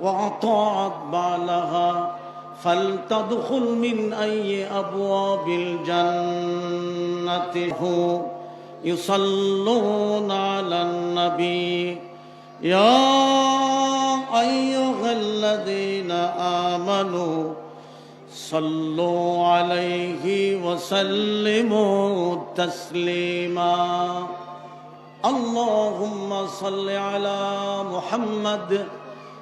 وأطاعت بعلها فلتدخل من أي أبواب الجنة. هو يصلون على النبي يا أيها الذين آمنوا صلوا عليه وسلموا تسليما. اللهم صل على محمد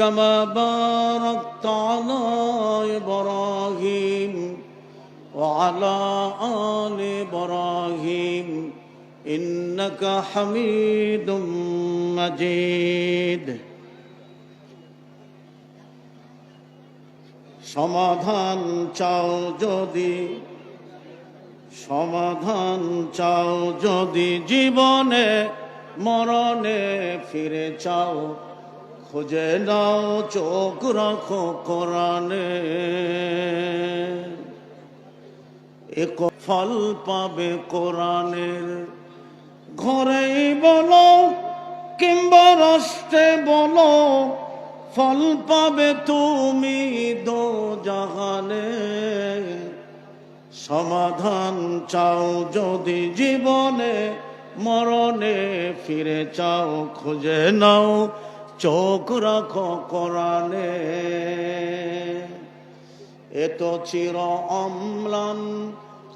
كما باركت على إبراهيم وعلى آل إبراهيم إنك حميد مجيد সমাধান চাও যদি সমাধান চাও যদি জীবনে মরণে ফিরে চাও খুঁজে নাও, চোখ রাখো কোরআনে। এক ফল পাবে কোরআনের। ঘরেই বলো কিংবা রাষ্ট্রে বলো, ফল পাবে তুমি দো জাহানে। সমাধান চাও যদি জীবনে, মরণে ফিরে চাও, খুঁজে নাও চোখ রাখো কোরআনে। এ তো চির অম্লান,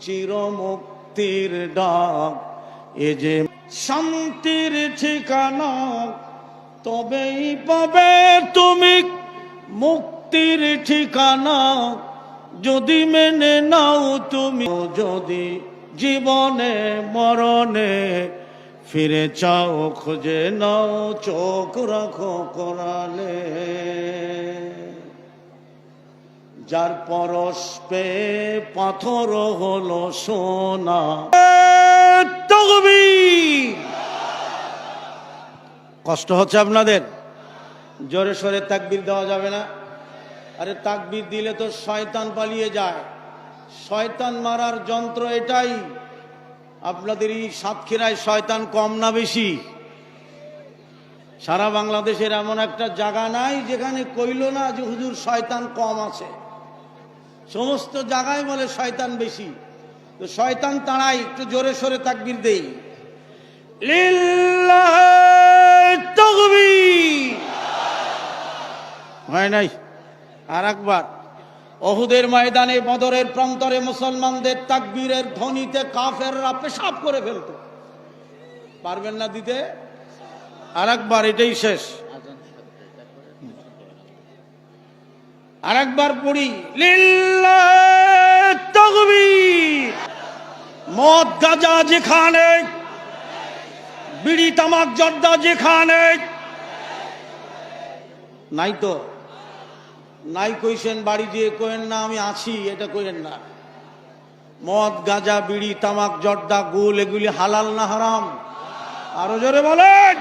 চির মুক্তির ডাক। এ যে শান্তির ঠিকানা, তবেই পাবে তুমি মুক্তির ঠিকানা। যদি মেনে নাও তুমি, যদি জীবনে মরণে ফিরে চাও, খুঁজে নাও, চোখ রাখো কোরআনে যার পরশ পে পাথর হলো সোনা। কষ্ট হচ্ছে আপনাদের? জোরে সোরে তাকবির দেওয়া যাবে না? আরে তাকবির দিলে তো শয়তান পালিয়ে যায়। শয়তান মারার যন্ত্র এটাই। আপনাদের এই সাতক্ষীরায় শয়তান কম না বেশি। সারা বাংলাদেশের এমন একটা জায়গা নাই যেখানে কইল না যে হুজুর শয়তান কম আছে। সমস্ত জায়গায় বলে শয়তান বেশি। তো শয়তান তাড়াই একটু জোরে সোরে তাকবির দেই। হয় নাই? আর একবার অহুদের ময়দানে, বদরের প্রান্তরে মুসলমানদের তাকবীরের ধ্বনিতে কাফেররা পেশাব করে ফেলত। পারবেন না দিতে? আর একবার এটাই শেষ। আর একবার পড়ি মদ, গাজা যেখানে, বিড়ি, তামাক, জর্দা যেখানে। নাই তো? নাই কইছেন, বাড়ি দিয়ে কইেন না, আমি আছি, এটা কইেন না। মদ, গাঁজা, বিড়ি, তামাক, জর্দা, গুল, এগুলি হালাল না হারাম? আরও জোরে বলেন।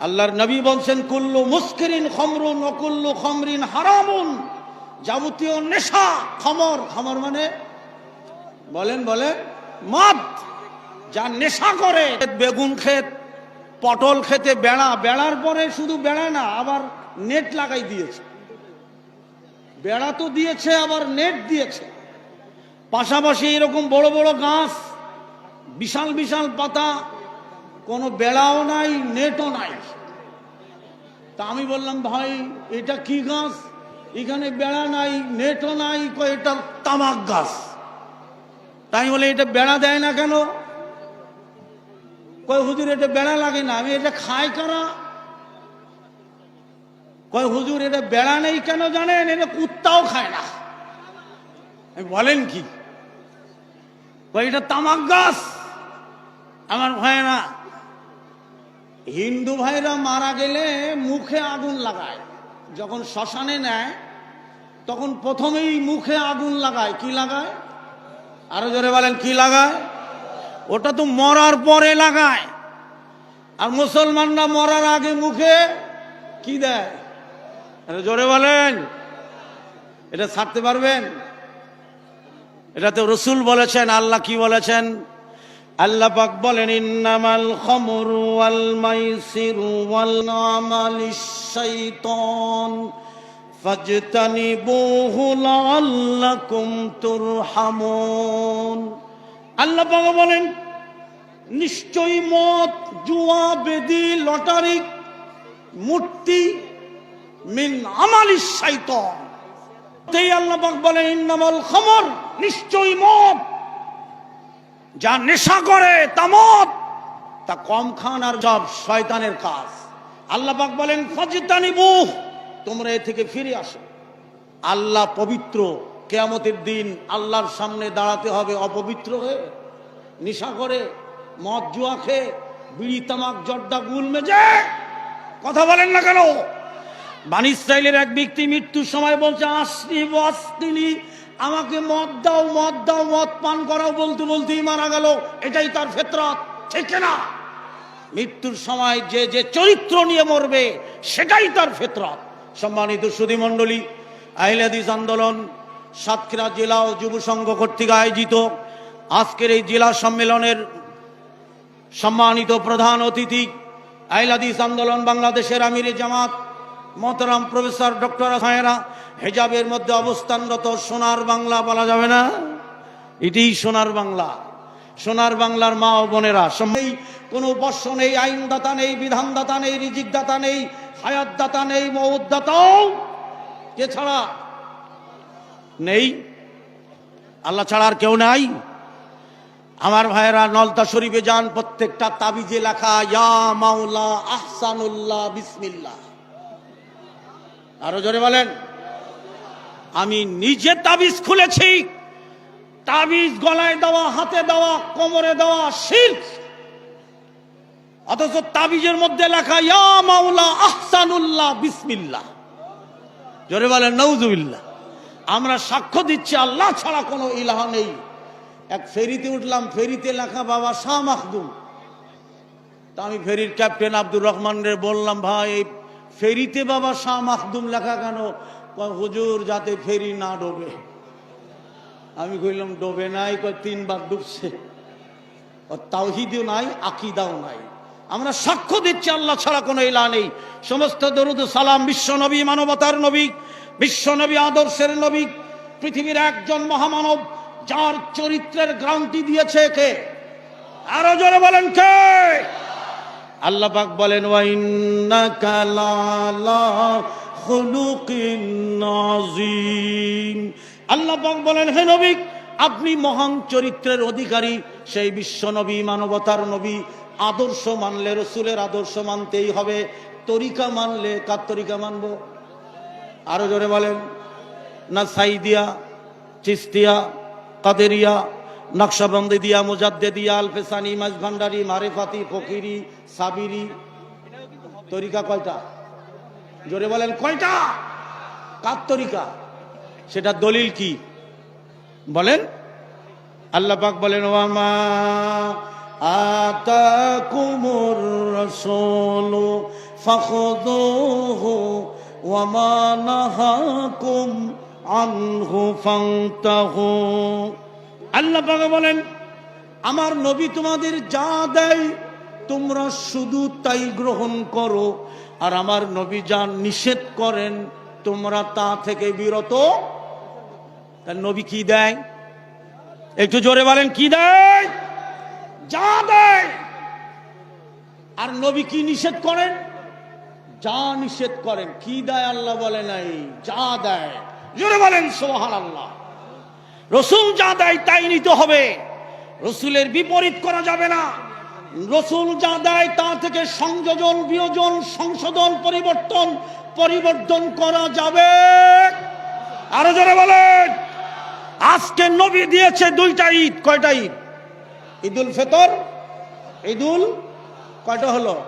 আল্লাহর নবী বলছেন, কুল্লু মুস্কিরিন খমরুন অকুল্লু খমরিন হারামুন। যাবতীয় নেশা, খমর খমর মানে? বলেন বলেন। মদ, যা নেশা করে বেগুন ক্ষেত পটল খেতে বেড়া, বেড়ার পরে শুধু বেড়া না, আবার নেট লাগাই দিয়েছে। বেড়া তো দিয়েছে, আবার নেট দিয়েছে। পাশাপাশি এরকম বড় বড় গাছ, বিশাল বিশাল পাতা, কোনো বেড়াও নাই, নেটও নাই। তা আমি বললাম, ভাই, এটা কি গাছ? এখানে বেড়া নাই, নেটও নাই এটা তামাক গাছ। তাই বলে এটা বেড়া দেয় না কেন? কয়, হুজুর, এটা বেড়া লাগে না। আমি এটা খাই কারা? কয়, হুজুর এটা বেড়া নেই কেন জানেন? এটা কুত্তাও খায় না। বলেন কি? এটা তামাক গাছ। আমার ভয় না হিন্দু ভাইরা মারা গেলে মুখে আগুন লাগায়। যখন শ্মশানে নেয়, তখন প্রথমেই মুখে আগুন লাগায়। কি লাগায়? আরও জোরে বলেন, কি লাগায়? ওটা তো মরার পরে লাগায়। আর মুসলমানরা মরার আগে মুখে কি দেয়? জোরে বলেন। এটা ছাড়তে পারবেন? এটা তো রসুল বলেছেন, আল্লাহ কি বলেছেন? আল্লাহ পাক বলেন, ইন্নামাল খামরু ওয়াল মাইসিরু ওয়াল আমালিশ শাইতান ফাজতানিবুহু লাআল্লাকুম তুরহামুন। আল্লাহ পাক বলেন, নিশ্চয়ই মদ, জুয়া, বেদি, লটারি, মূর্তি মিন আমালিশ শাইতান। তেই আল্লাহ পাক বলেন, ইন্নামাল খামর, নিশ্চয়ই মদ। যা নেশা করে, তা তা কম খান আর সব শয়তানের কাজ। আল্লাহ পাক বলেন ফজিতানি বুহ তোমরা এ থেকে ফিরে আসো। আল্লাহ পবিত্র, কেয়ামতের দিন আল্লাহর সামনে দাঁড়াতে হবে অপবিত্র হয়ে। নেশা করে, মদ জুয়া খেয়ে, বিড়ি তামাক জর্দা গুল মেজে। কথা বলেন না কেন? বানি ইসরায়েলের এক ব্যক্তি মৃত্যুর সময় বলছে, আসনি আসতিনি, আমাকে মদ দাও মদ দাও, মদ পান করাও বলতে বলতেই মারা গেল। এটাই তার ফেতরাত। ঠিক না? মৃত্যুর সময় যে যে চরিত্র নিয়ে মরবে, সেটাই তার ফেতরাত। সম্মানিত সুধী মণ্ডলী আহিলাদিস আন্দোলন সাতক্ষীরা জেলা ও যুব সংঘ কর্তৃক আয়োজিত আজকের এই জেলা সম্মেলনের সম্মানিত প্রধান অতিথি আহিলাদিস আন্দোলন বাংলাদেশের আমিরে জামাত মহতরাম প্রফেসর ডক্টর হায়রা হেজাবের মধ্যে অবস্থানরত সোনার বাংলা বলা যাবে না? এটি সোনার বাংলা। সোনার বাংলার মা ও বোনেরা নেই, কোনো বর্ষ নেই, আইনদাতা নেই, বিধানদাতা নেই, রিজিকদাতা নেই, হায়াতদাতা নেই মৌদাতাও কে ছাড়া নেই। আল্লাহ ছাড়া আর কেউ নাই। আমার ভাইয়েরা, নলতা শরীফে যান, প্রত্যেকটা তাবিজে লেখা, ইয়া মাওলা আহসানুল্লাহ বিসমিল্লাহ। আরও জোরে বলেন। আমি নিজে তাবিজ খুলেছি। তাবিজ গলায় দেওয়া, হাতে দেওয়া, কোমরে দেওয়া শিল্প অথচ তাবিজের মধ্যে লেখা, ইয়া মাওলা আহসানুল্লাহ বিসমিল্লাহ। জোরে বলেন নৌজুবিল্লাহ আমরা সাক্ষ্য দিচ্ছি, আল্লাহ ছাড়া কোনো ইলাহা নেই। এক ফেরিতে উঠলাম, ফেরিতে লেখা, বাবা শাহ মাখদুম। তা আমি ফেরির ক্যাপ্টেন আব্দুর রহমানের বললাম, ভাই এই ফেরিতে বাবা শাহ মাখদুম লেখা কেন? হুজুর, যাতে ফেরি না ডোবে। আমি কইলাম, ডোবে নাই? তিনবার ডুবছে। তাওহিদও নাই, আকিদাও নাই। আমরা সাক্ষ্য দিচ্ছি, আল্লাহ ছাড়া কোনো ইলা নেই। সমস্ত দরুদ সালাম বিশ্ব নবী, মানবতার নবী, বিশ্ব নবী, আদর্শের নবী, পৃথিবীর একজন মহামানব, যার চরিত্রের গ্রান্তি দিয়েছে কে? আরও জোরে বলেন কে? আল্লাহ পাক বলেন আল্লাহ পাক বলেন, হে নবী, আপনি মহান চরিত্রের অধিকারী। সেই বিশ্ব নবী, মানবতার নবী, আদর্শ মানলে রসুলের আদর্শ মানতেই হবে। তরিকা মানলে কার তরিকা মানব? আরও জোরে বলেন, না সাইদিয়া, চিস্তিয়া, কাদেরিয়া নকশাবন্দি দিয়া, মুজাদ্দে দিয়া, আলফেসানি মাঝ ভান্ডারি মারেফাতি, ফকিরি, সাবিরি। তরিকা কয়টা? জোরে বলেন, কয়টা? কার তরিকা? সেটা দলিল কি? বলেন। আল্লাহ পাক বলেন, ওয়ামা আতাকুমুর রাসূল ফাখুযুহু ওয়ামা নাহাকুম আনহু ফান্তাহু। আল্লাহ বলেন, আমার নবী তোমাদের যা দেয়, তোমরা শুধু তাই গ্রহণ করো। আর আমার নবী যা নিষেধ করেন, তোমরা তা থেকে বিরত। তার নবী কি দেয়? একটু জোরে বলেন, কি দেয়? যা দেয়। আর নবী কি নিষেধ করেন? যা নিষেধ করেন, কি দেয় আল্লাহ বলে নাই, যা দেয়। জোরে বলেন সোহান আল্লাহ রসুল যা দেয় তাই নিতে হবে। রসুলের বিপরীত করা যাবে না। রসুল যা দেয় তা থেকে সংযোজন, বিয়োজন, সংশোধন, পরিবর্তন পরিবর্তন করা যাবে। আরও যারা বলেন। আজকে নবী দিয়েছে দুইটা ঈদ। কয়টা ঈদ? ঈদুল ফেতর। ঈদুল কয়টা হলো?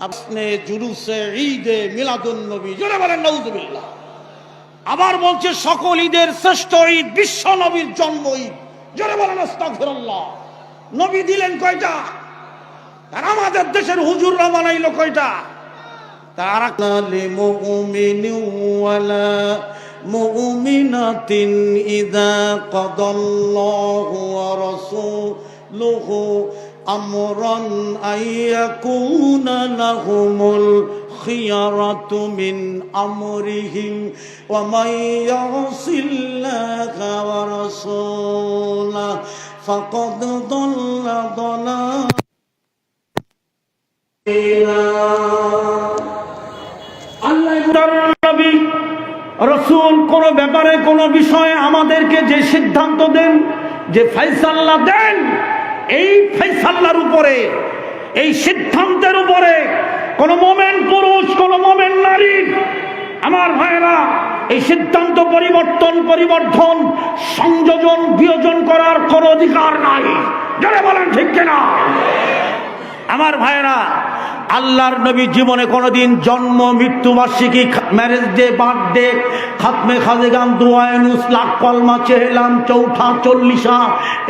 আপনি জুলুসে ঈদে মিলাদুল নবী। জোরে বলেন, নউজুবিল্লাহ। আবার বলছে, সকল ঈদের শ্রেষ্ঠ ঈদ, বিশ্ব নবীর জন্ম ঈদ। জোরে বলেন নবী দিলেন কয়টা? তারা আমাদের দেশের হুজুর বানাইলো কয়টা? তারা ইদা الخيرة من أمرهم ومن يعص الله ورسوله فقد ضل ضلالا নবী রসুল কোন ব্যাপারে কোন বিষয়ে আমাদেরকে যে সিদ্ধান্ত দেন যে ফাইসাল্লাহ দেন এই ফাইসাল্লার উপরে এই সিদ্ধান্তের উপরে কোন মোমেন পুরুষ, কোন মোমেন নারী। আমার ভাইয়েরা, এই সিদ্ধান্ত পরিবর্তন পরিবর্তন সংযোজন, বিয়োজন করার কোন অধিকার নাই। যারা বলেন ঠিক কিনা? আমার ভাইরা আল্লাহর নবী জীবনে কোনোদিন জন্ম, মৃত্যু, বার্ষিকী ম্যারেজ ডে বার্থডে খাতমে খাজেগাম দুয়ায়নুস লাখ কলমা, চেহেলাম, চৌঠা, চল্লিশা,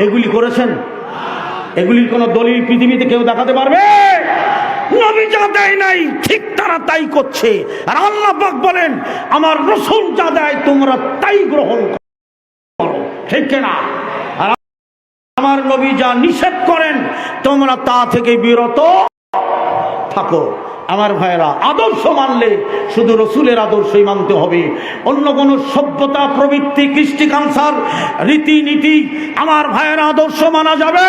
এগুলি করেছেন? এগুলির কোনো দলিল পৃথিবীতে কেউ দেখাতে পারবে? নবী যা দেয় নাই, ঠিক তারা তাই করছে। আর আল্লাহ পাক বলেন, আমার রসুল যা দেয়, তোমরা তাই গ্রহণ করো। ঠিক না আমার নবী যা নিষেধ করেন, তোমরা তা থেকে বিরত থাকো। আমার ভাইরা আদর্শ মানলে শুধু রসুলের আদর্শই মানতে হবে। অন্য কোন সভ্যতা, প্রবৃত্তি, কৃষ্টি, কালচার, রীতিনীতি, আমার ভাইয়েরা আদর্শ মানা যাবে।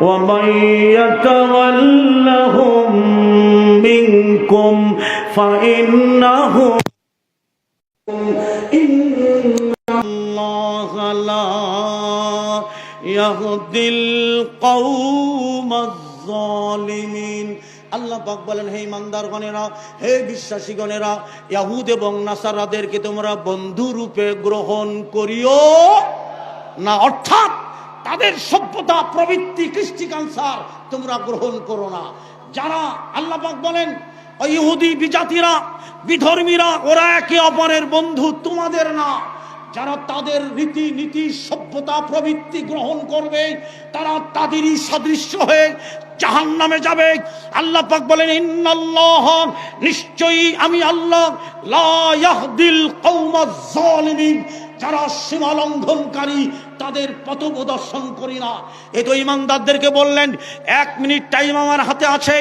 ومن يتولهم منكم فإنه إن الله لا يهدي القوم الظالمين আল্লাহ পাক বলেন হে ইমানদারগণেরা হে বিশ্বাসীগণেরা ইয়াহুদ এবং নাসারাদেরকে তোমরা বন্ধু রূপে গ্রহণ করিও না অর্থাৎ তাদের সভ্যতা, প্রবৃত্তি, কৃষ্টি কালচার তোমরা গ্রহণ করো না। যারা আল্লাহ বলেন ইহুদি বিজাতিরা, বিধর্মীরা, ওরা একে অপরের বন্ধু, তোমাদের না। যারা তাদের রীতি নীতি, সভ্যতা, প্রবৃত্তি গ্রহণ করবে, তারা তাদেরই সদৃশ্য হয়ে জাহান নামে যাবে। আল্লাহ পাক বলেন, ইন্নাল্লাহ, নিশ্চয়ই আমি আল্লাহ, লা ইয়াহদিল কওমাজ জালিমিন যারা সীমা লঙ্ঘনকারী, তাদের পথ প্রদর্শন করি না। এ তো ইমানদারদেরকে বললেন, এক মিনিট টাইম আমার হাতে আছে।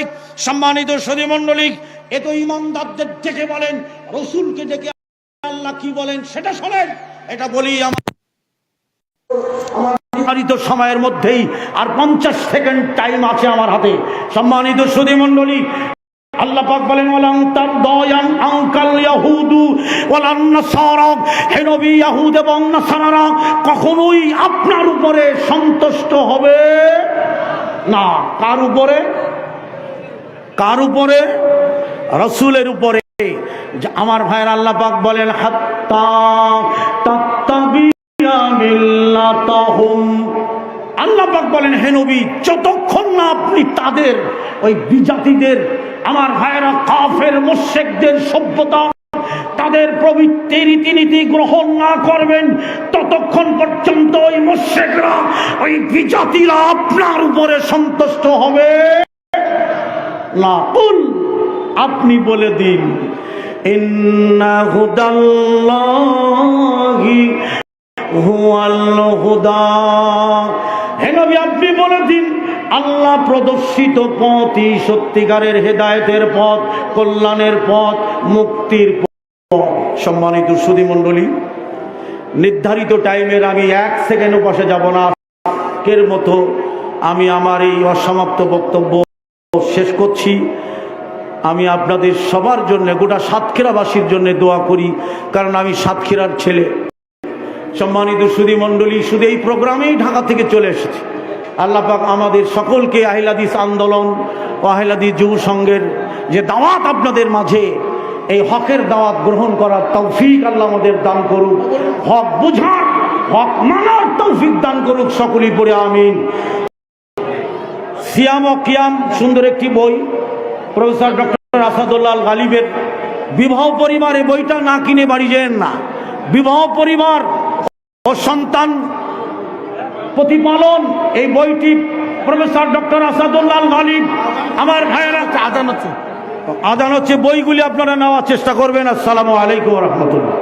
সম্মানিত সদী মণ্ডলী এ তো ইমানদারদের ডেকে বলেন, রসুলকে ডেকে আল্লাহ কি বলেন সেটা শোনেন। এটা বলি আমার সময়ের মধ্যেই আর পঞ্চাশ সেকেন্ড টাইম আছে আমার হাতে। সম্মানিত সুদী মণ্ডলী আল্লাহ পাক বলেন তার দয়ান আঙ্কাল ইয়াহুদু হে নবী, ইয়াহুদ এবং কখনোই আপনার উপরে সন্তুষ্ট হবে না। কার উপরে? কার উপরে? রসুলের উপরে। যে আমার ভাইয়ের আল্লাহ পাক বলেন, হাত্তা তাত্তাবিয়া মিল্লাতাহুম আল্লাহ পাক বলেন, হে নবী, যতক্ষণ না আপনি তাদের, ওই বিজাতিদের, আমার ভাইয়েরা কাফের মোশেকদের সভ্যতা, তাদের প্রবৃত্তি রীতিনীতি গ্রহণ না করবেন, ততক্ষণ পর্যন্ত ওই মোশেকরা ওই বিজাতিরা আপনার উপরে সন্তুষ্ট হবে। না কুল, আপনি বলে দিন হুদাল্লাহি হুয়াল হুদা হে নবী, আপনি বলে দিন, আল্লাহ প্রদর্শিত পথই সত্যিকারের হেদায়েতের পথ, কল্যাণের পথ, মুক্তির পথ। সম্মানিত সুধী মণ্ডলী, নির্ধারিত টাইমের আমি এক সেকেন্ডও বসে যাব না। আজকের মতো আমি আমার এই অসমাপ্ত বক্তব্য শেষ করছি। আমি আপনাদের সবার জন্য, গোটা সাতক্ষীরাবাসীর জন্য দোয়া করি, কারণ আমি সাতক্ষীরার ছেলে। সম্মানিত সুদী মণ্ডলী শুধু এই প্রোগ্রামেই ঢাকা থেকে চলে এসেছি। আল্লাহ পাক আমাদের সকলকে আহিলাদিস আন্দোলন ও আহিলাদিস যুব সংঘের যে দাওয়াত আপনাদের মাঝে, এই হকের দাওয়াত গ্রহণ করার তৌফিক আল্লাহ আমাদের দান করুক। হক বুঝার, হক মানার তৌফিক দান করুক সকলেই পড়ে, আমিন। সিয়াম ও কিয়াম, সুন্দর একটি বই, প্রফেসর ডক্টর আসাদুল্লাহ গালিবের, বিবাহ পরিবার এই বইটা না কিনে বাড়ি যেন না। বিবাহ পরিবার ও সন্তান প্রতিপালন। এই বইটি প্রফেসর ডক্টর আসাদুল্লাহ মালিক গালিব আমার ভাইয়েরা আদান হচ্ছে। আদান হচ্ছে। বইগুলি আপনারা নেওয়ার চেষ্টা করবেন। আসসালামু আলাইকুম রহমতুল্লাহ।